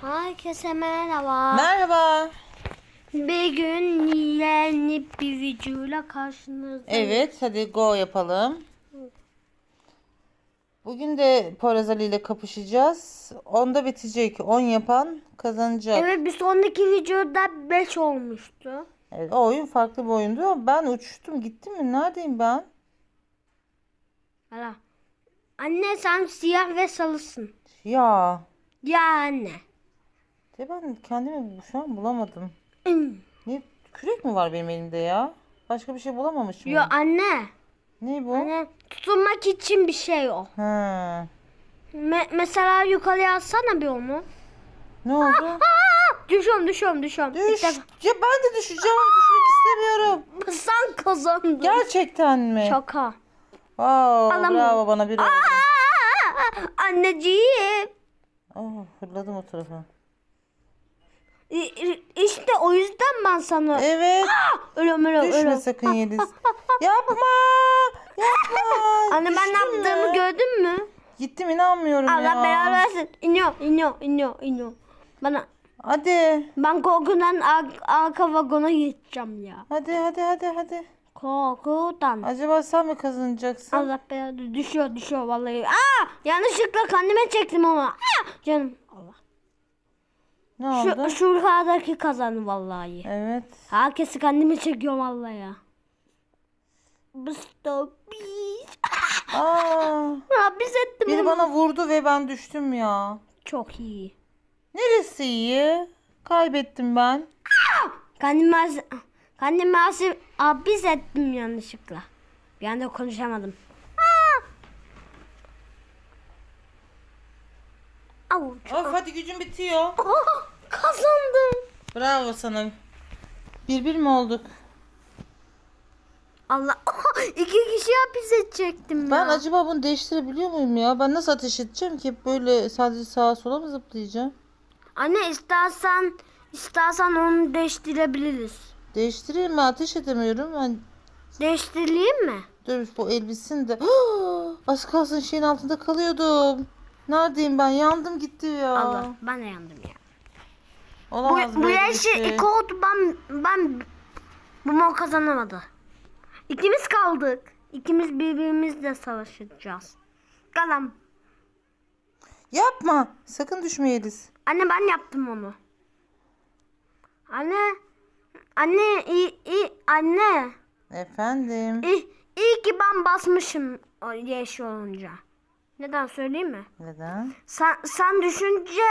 Herkese merhaba. Merhaba. Bir gün yeni bir videoyla karşınızdayım. Evet hadi go yapalım. Bugün de Poyraz Ali ile kapışacağız. Onda bitecek. 10 yapan kazanacak. Evet. Evet bir sonraki videoda 5 olmuştu. o oyun farklı bir oyundu. Ben uçtum gittim mi? Neredeyim ben? Hala. Anne sen siyah ve salısın. Ya. Ya anne. De ben kendimi şu an bulamadım. Ne? Kürek mi var benim elimde ya? Başka bir şey bulamamışım. Yo anne. Ne bu? Anne tutunmak için bir şey o. Ha. Me- mesela yukarıya atsana bir onu. Ne oldu? Aa, düşüyorum düşüyorum düşüyorum. Düş. Ya ben de düşeceğim ama düşmek istemiyorum. Sen kazandın. Gerçekten mi? Şaka. Wow, Alamam. bravo bana bir. Aa, anneciğim. Oh, fırladım o tarafa. İ- i- İşte o yüzden ben sana Evet. ölüm ölüm Düşme ölüm. sakın Yeliz. Yapma. Yapma. Anne ben ne yaptığımı gördün mü? Gittim inanmıyorum Allah ya. belanı versin. İniyor, iniyor, iniyor, iniyor. Bana Hadi. ben korkudan ar- arka vagona gideceğim ya. Hadi hadi hadi hadi. Korkudan. Acaba sen mi kazanacaksın? Allah belanı düşüyor, düşüyor vallahi. Aa! Yanlışlıkla kendime çektim ama. Aa! Canım. Allah. Ne oldu? Şu, şu yukarıdaki kazandı vallahi. Evet. Herkesi kendime çekiyor vallahi ya. Stop. Aa, Ya biz ettim biri bana vurdu ve ben düştüm ya. Çok iyi. Neresi iyi? Kaybettim ben. Kendime az, kendime az, abiz ettim yanlışlıkla. Bir anda konuşamadım. Çok- Of hadi gücüm bitiyor. Oh, kazandım. Bravo sana. Bir bir mi olduk? Allah iki kişi hapis edecektim Ben ya. acaba bunu değiştirebiliyor muyum ya? Ben nasıl ateş edeceğim ki? Böyle sadece sağa sola mı zıplayacağım? Anne istersen istersen onu değiştirebiliriz. Değiştireyim mi? Ateş edemiyorum. Ben Değiştireyim mi? dur bu elbisin de. Az kalsın şeyin altında kalıyordum. Neredeyim ben? Yandım gitti ya. Allah ben de yandım ya. Olamaz Bu, bu böyle bir yaşı şey. iki oldu ben ben bu mor kazanamadı. İkimiz kaldık. İkimiz birbirimizle savaşacağız. Kalam. Yapma. Sakın düşme Yeliz. Anne ben yaptım onu. Anne. Anne iyi, iyi anne. Efendim. İyi, iyi ki ben basmışım o yeşil olunca. Neden söyleyeyim mi? Neden? Sen, sen düşünce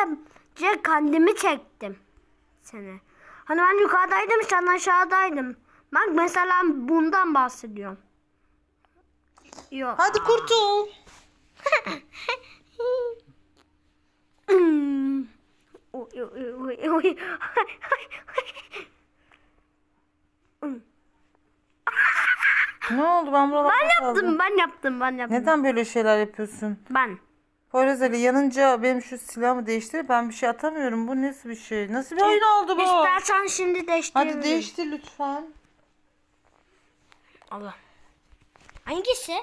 ce kendimi çektim seni. Hani ben yukarıdaydım sen aşağıdaydım. Bak mesela bundan bahsediyorum. Yok. Hadi kurtul. Hmm. Oy, oy, oy, oy. Ne oldu? Ben buralarda ben kaldım. yaptım, ben yaptım, ben yaptım. Neden böyle şeyler yapıyorsun? Ben. Poyraz Ali yanınca benim şu silahımı değiştir. Ben bir şey atamıyorum. Bu nasıl bir şey? Nasıl bir oyun oldu bu? İstersen şimdi değiştirebilirim. Hadi değiştir lütfen. Allah. Hangisi?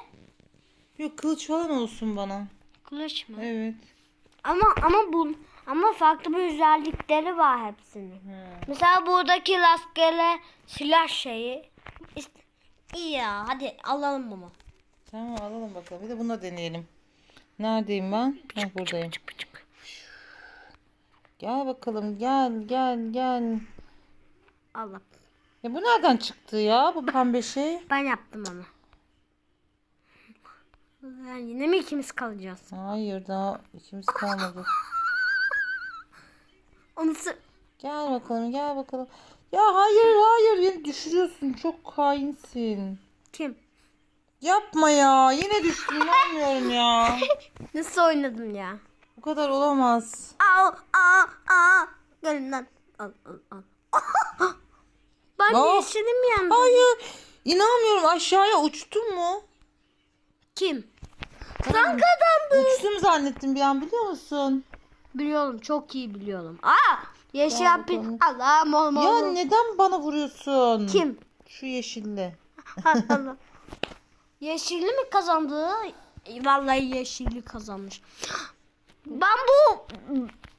Yok kılıç falan olsun bana. Kılıç mı? Evet. Ama ama bu ama farklı bir özellikleri var hepsinin. Mesela buradaki rastgele silah şeyi. İşte, iyi ya hadi alalım bunu. Tamam alalım bakalım. Bir de bunu da deneyelim. Neredeyim ben? Ha, buradayım. Gel bakalım gel gel gel. Allah. Ya bu nereden çıktı ya bu pembe şey? Ben yaptım onu. Yani yine mi ikimiz kalacağız? Hayır daha ikimiz kalmadı. Onu Gel bakalım gel bakalım. Ya hayır hayır beni düşürüyorsun. Çok hainsin. kim? Yapma ya. Yine düştüm. İnanmıyorum ya. Nasıl oynadım ya? Bu kadar olamaz. Al al al. Gelin lan. Al al al. ben Ne? yeşilim yandı. Hayır. İnanmıyorum. Aşağıya uçtun mu? Kim? Sen kazandın. Uçtum zannettim bir an biliyor musun? Biliyorum çok iyi biliyorum. Aa! Abi. bakalım. Allah mol. Ya neden bana vuruyorsun? Kim? Şu yeşille. Ha, Allah. Yeşilli mi kazandı? Vallahi yeşilli kazanmış. Ben bu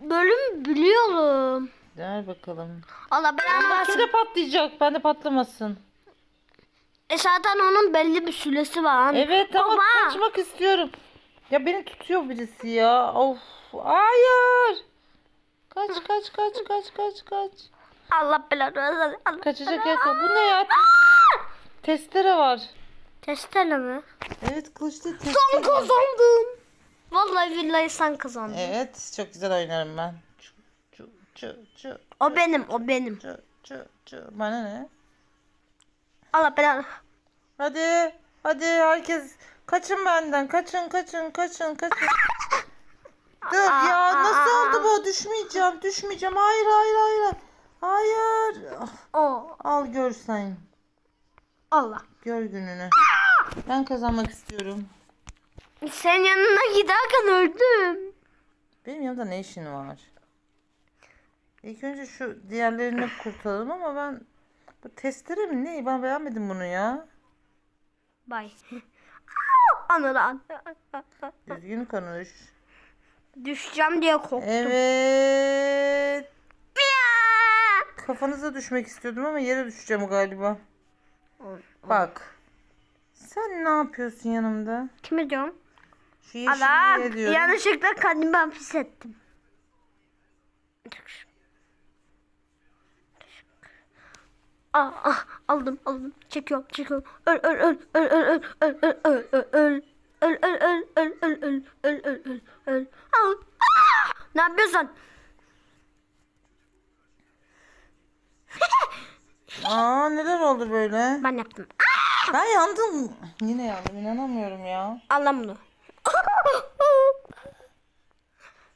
bölüm biliyorum. Ver bakalım. Allah belanı versin. Kimde patlayacak? Bende patlamasın. E zaten onun belli bir süresi var. Evet ama Baba. kaçmak istiyorum. Ya beni tutuyor birisi ya. Of. Hayır. Kaç kaç kaç kaç kaç kaç. Allah belanı versin. Allah Kaçacak belanı- yer Bu ne ya? Testere var. Testere mi? Evet kılıçlı testere. Sen kazandın. Vallahi billahi sen kazandın. Evet çok güzel oynarım ben. Çu çu çu çu O benim, o benim. çu çu çu. Bana ne? Allah belanı. Hadi. Hadi herkes kaçın benden. Kaçın kaçın kaçın kaçın. Dur ya nasıl oldu bu? Düşmeyeceğim düşmeyeceğim. Hayır hayır hayır. Hayır. Ah, O. Al gör sen. Allah. Gör gününü. Ben kazanmak istiyorum. Sen yanına giderken öldüm. Benim yanımda ne işin var? İlk önce şu diğerlerini kurtaralım ama ben bu testere mi ne? Ben beğenmedim bunu ya. Bay. Anılan. Düzgün konuş. Düşeceğim diye korktum. Evet. Kafanıza düşmek istiyordum ama yere düşeceğim galiba. Bak. Sen ne yapıyorsun yanımda? Kime diyorum? Şu Allah yeşilliğe diyorum. yanlışlıkla kendimi hapis ettim. Ah, ah, aldım aldım çekiyorum çekiyorum öl öl öl öl öl öl öl öl öl öl öl öl öl öl öl öl öl öl öl öl. Ah! ne yapıyorsun? Aa neler oldu böyle? Ben yaptım. Ben yandım. Yine yandım inanamıyorum ya. Al lan bunu.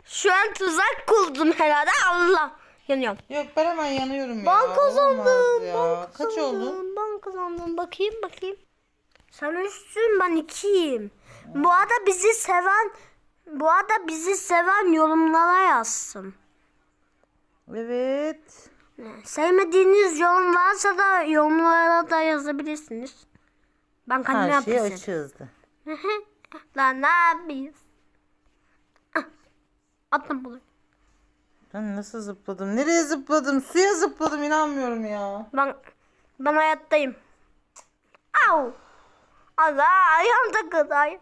Şu an tuzak kurdum herhalde Allah. Yanıyorum. Yok ben hemen yanıyorum ya. Ben kazandım. Ya. Ben Kaç kazandım, oldun? Ben kazandım. Bakayım bakayım. Sen üstün ben ikiyim. Bu arada bizi seven bu arada bizi seven yorumlara yazsın. Evet. Sevmediğiniz yorum varsa da yorumlara da yazabilirsiniz. Ben kendime Her şey yapayım. açığızdı. Lan ne yapıyorsun? Ah, Attım bunu. Ben nasıl zıpladım? Nereye zıpladım? Suya zıpladım inanmıyorum ya. Ben ben hayattayım. Au. Allah ayağım takıldı. ay-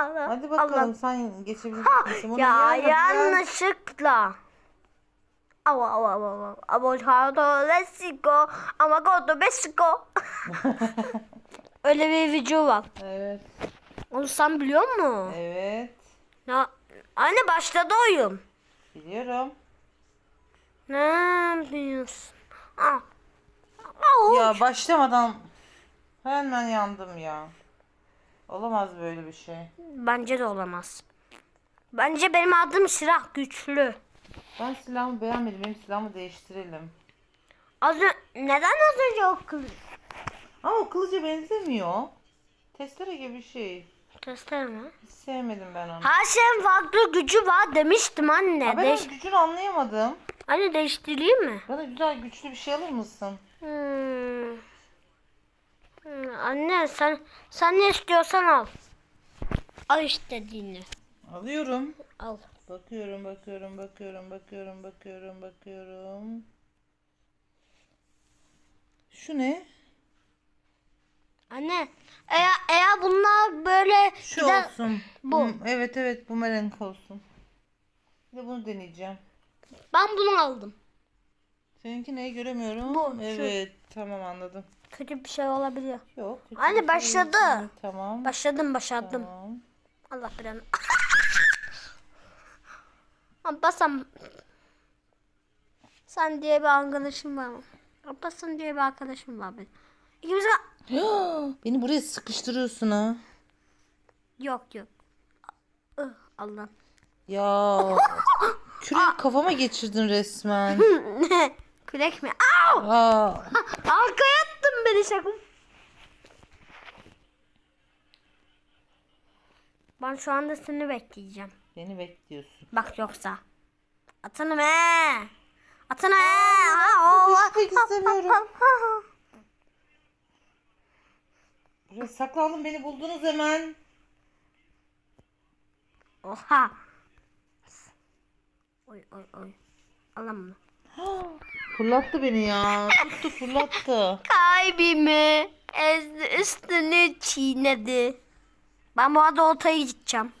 Allah. Hadi bakalım Allah. sen geçebilecek misin? Bunu Ya yer, yanlışlıkla. Ava ava ava ava. Avocado let's go. Ama go to Mexico. Öyle bir video var. Evet. Onu sen biliyor musun? Evet. Ya, anne başladı oyun. Biliyorum. Ne yapıyorsun? Ah. Ya başlamadan hemen yandım ya. Olamaz böyle bir şey. Bence de olamaz. Bence benim adım silah güçlü. Ben silahımı beğenmedim. Benim silahımı değiştirelim. Az neden az önce o kız? Ama o kılıca benzemiyor. Testere gibi bir şey. Testere mi? Hiç sevmedim ben onu. Her şeyin farklı gücü var demiştim anne. Ha, ben Değiş onun gücünü anlayamadım. anne değiştireyim mi? Bana güzel güçlü bir şey alır mısın? Hmm. Hmm, Anne sen sen ne istiyorsan al. Al istediğini. Alıyorum. Al. Bakıyorum, bakıyorum, bakıyorum, bakıyorum, bakıyorum, bakıyorum. Şu ne? Anne eğer, eğer bunlar böyle Şu gider- olsun. bu. Hmm, evet evet bu merenk olsun. Bir de bunu deneyeceğim. ben bunu aldım. Seninki neyi göremiyorum? Bu, şu. Evet tamam anladım. Kötü bir şey olabilir. Yok. kötü Anne, bir şey başladı. değil. Tamam. Başladım başladım. Tamam. Allah bilen. Abbasam. Sen diye bir arkadaşım var mı? Abbasam diye bir arkadaşım var benim. İkimiz Beni buraya sıkıştırıyorsun ha. Yok yok. Ih, Allah. Ya. Küreği kafama geçirdin resmen. Kürek mi? Au! Aa. Arkaya beni şakım. Ben şu anda seni bekleyeceğim. Beni bekliyorsun. Bak yoksa. Atını be. Atını. Ha, düşmek istemiyorum. Buraya saklandım beni buldunuz hemen. Oha. Oy oy oy. Alam mı? Fırlattı beni ya. Tuttu fırlattı. Kalbimi ezdi üstünü çiğnedi. Ben bu arada otaya gideceğim.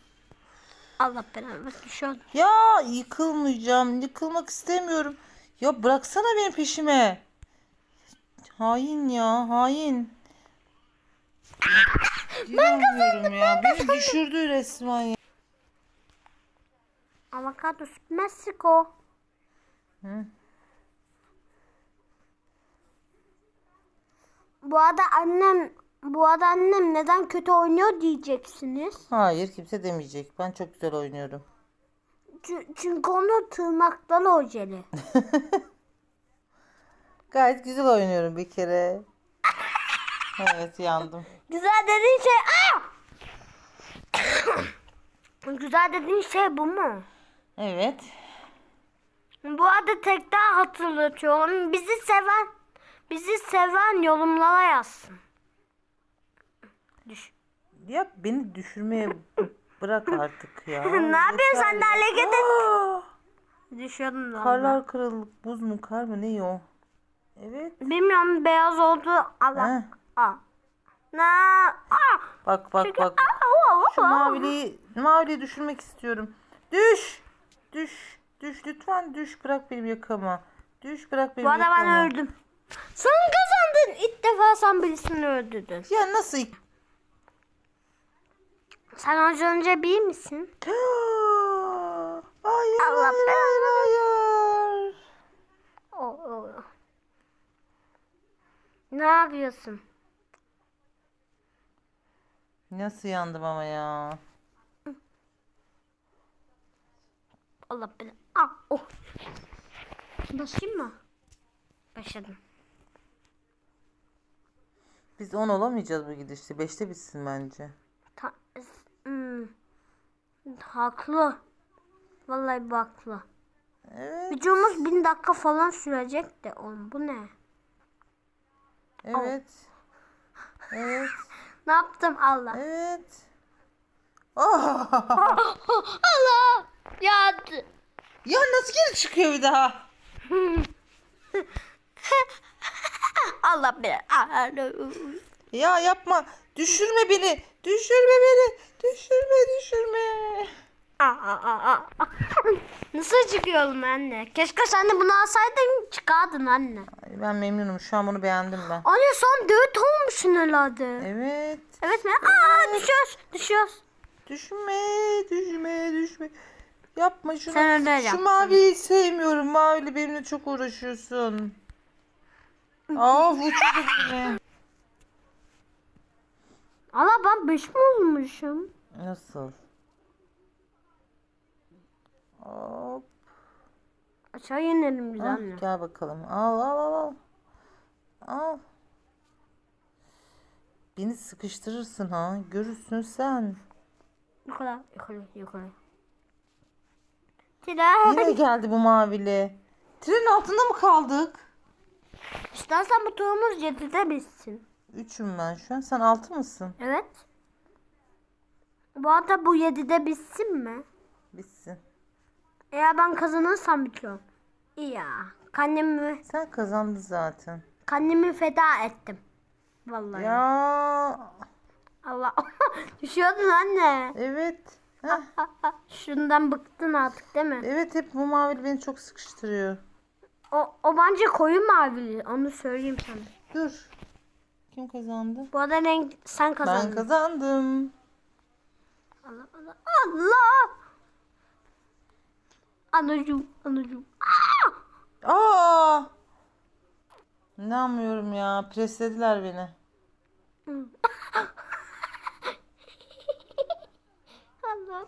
Allah belanı an. Ya yıkılmayacağım. Yıkılmak istemiyorum. Ya bıraksana benim peşime. Hain ya hain. Ben kazandım ya. Beni düşürdü resmen ya. Avocados Mexico. Hı. Bu arada annem bu arada annem neden kötü oynuyor diyeceksiniz. Hayır kimse demeyecek. Ben çok güzel oynuyorum. Çü- çünkü onu tırnaktan ojeli. Gayet güzel oynuyorum bir kere. Evet yandım. Güzel dediğin şey Aa! Güzel dediğin şey bu mu? Evet. Bu arada tek daha hatırlatıyorum. Bizi seven bizi seven yorumlara yazsın. Düş. Ya beni düşürmeye bırak artık ya. ne yapıyorsun sen de hareket et. Aa, Düşüyordum da. Karlar kırılıp buz mu kar mı ne o? Evet. Bilmiyorum beyaz oldu. Allah. Aa. Na. Aa. Bak bak Çünkü- bak. Aa, aa, aa, Şu aa. maviliği, maviliği düşürmek istiyorum. Düş. Düş. Düş lütfen düş bırak benim yakama. Düş bırak benim Bu arada ben öldüm. Sen kazandın. İlk defa sen birisini öldürdün. Ya nasıl? Sen az önce bir misin? Hayır Allah hayır hayır hayır. O, o. Ne yapıyorsun? Nasıl yandım ama ya. Allah beni. Ah, oh. Basayım mı? Başladım. Biz 10 olamayacağız bu gidişte. 5'te bitsin bence. Ta hmm. Haklı. Vallahi bu haklı. Evet. Videomuz bin dakika falan sürecek de oğlum bu ne? Evet. Evet. Ne yaptım Allah? Evet. Oh! Allah! Ya ya nasıl geri çıkıyor bir daha? Beni. Ya yapma. Düşürme beni. Düşürme beni. Düşürme düşürme. Aa, aa, aa, aa. Nasıl çıkıyorum anne? Keşke sen de bunu alsaydın çıkardın anne. Ay, Ben memnunum. Şu an bunu beğendim ben. Anne sen dört olmuşsun herhalde. Evet. Evet mi? Aa düşüyoruz. Düşüyoruz. Düşme, düşme, düşme. Yapma şunu. Sen öyle Şu yap, maviyi sevmiyorum. Maviyle benimle çok uğraşıyorsun. Aa uçurdu beni. Allah ben beş mi olmuşum? Nasıl? Hop. Aşağı inelim biz Ah, anne. gel bakalım. Al al al al. Al. Beni sıkıştırırsın ha. Görürsün sen. Yukarı yukarı yukarı. Tren. Yine geldi bu mavili. Trenin altında mı kaldık? İstersen bu turumuz 7'de bitsin. Üçüm ben şu an. Sen altı mısın? Evet. Bu arada bu 7'de bitsin mi? Bitsin. Eğer ben kazanırsam bitiyorum. İyi ya. Kendimi, Sen kazandın zaten. kendimi feda ettim. Vallahi. Ya Allah. Düşüyordun anne. evet. Heh, Şundan bıktın artık değil mi? evet hep bu mavili beni çok sıkıştırıyor. O, o bence koyu mavili. Onu söyleyeyim sana. Dur. Kim kazandı? Bu arada renk sen kazandın. Ben kazandım. Allah Allah. Allah. Anacığım, anacığım. Aa! Aa! İnanmıyorum ya. Preslediler beni. Allah.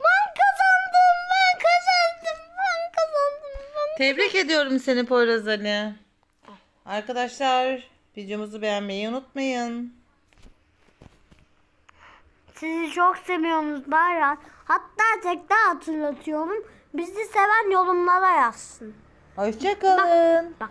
ben kazandım, ben kazandım, ben kazandım. Ben... Tebrik ediyorum seni Poyraz Ali. Arkadaşlar videomuzu beğenmeyi unutmayın. Sizi çok seviyoruz Bayram. Hatta tek daha hatırlatıyorum. Bizi seven yorumlara yazsın. Hoşçakalın. Bak